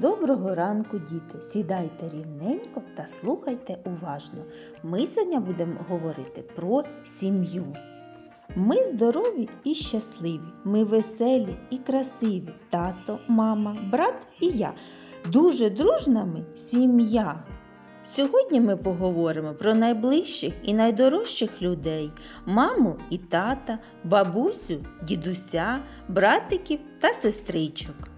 Доброго ранку, діти! Сідайте рівненько та слухайте уважно. Ми сьогодні будемо говорити про сім'ю. Ми здорові і щасливі, ми веселі і красиві. Тато, мама, брат і я. Дуже дружна ми сім'я. Сьогодні ми поговоримо про найближчих і найдорожчих людей маму і тата, бабусю, дідуся, братиків та сестричок.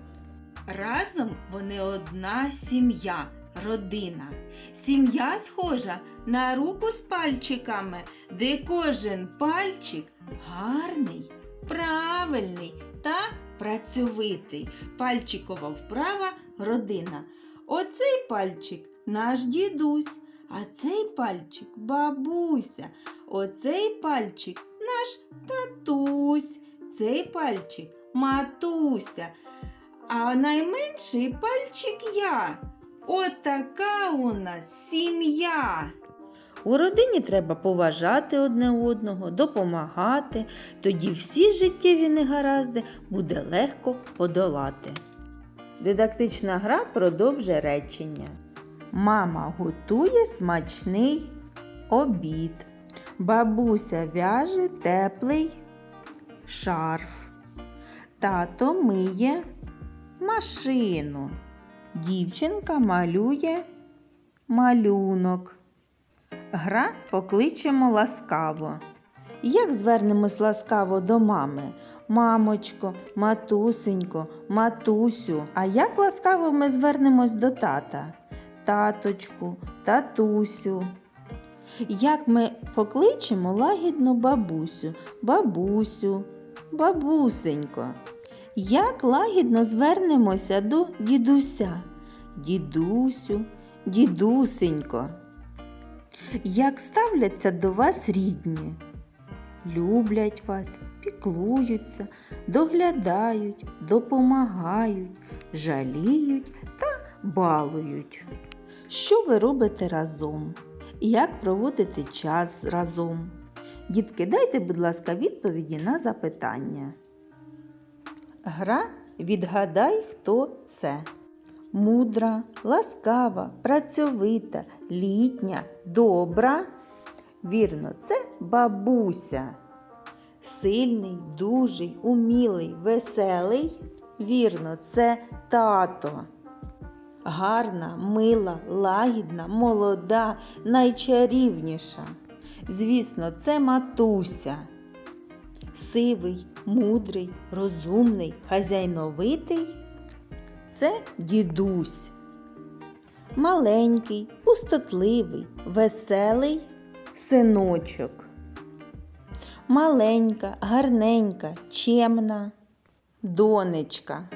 Разом вони одна сім'я, родина. Сім'я схожа на руку з пальчиками, де кожен пальчик гарний, правильний та працьовитий. Пальчикова вправа родина. Оцей пальчик наш дідусь, а цей пальчик бабуся. Оцей пальчик наш татусь, цей пальчик матуся. А найменший пальчик я. От така у нас сім'я. У родині треба поважати одне одного, допомагати, тоді всі життєві негаразди буде легко подолати. Дидактична гра продовжує речення. Мама готує смачний обід. Бабуся в'яже теплий шарф. Тато миє машину. Дівчинка малює малюнок. Гра покличемо ласкаво. Як звернемось ласкаво до мами? Мамочко, матусенько, матусю. А як ласкаво ми звернемось до тата? Таточку, татусю. Як ми покличемо лагідно бабусю, бабусю, бабусенько. Як лагідно звернемося до дідуся, дідусю, дідусенько. Як ставляться до вас рідні? Люблять вас, піклуються, доглядають, допомагають, жаліють та балують. Що ви робите разом? Як проводите час разом? Дітки, дайте, будь ласка, відповіді на запитання. Гра Відгадай, хто це. Мудра, ласкава, працьовита, літня, добра. Вірно, це бабуся. Сильний, дужий, умілий, веселий. Вірно, це тато. Гарна, мила, лагідна, молода, найчарівніша. Звісно, це матуся сивий, мудрий, розумний, хазяйновитий це дідусь. Маленький, пустотливий, веселий синочок. Маленька, гарненька, чемна донечка.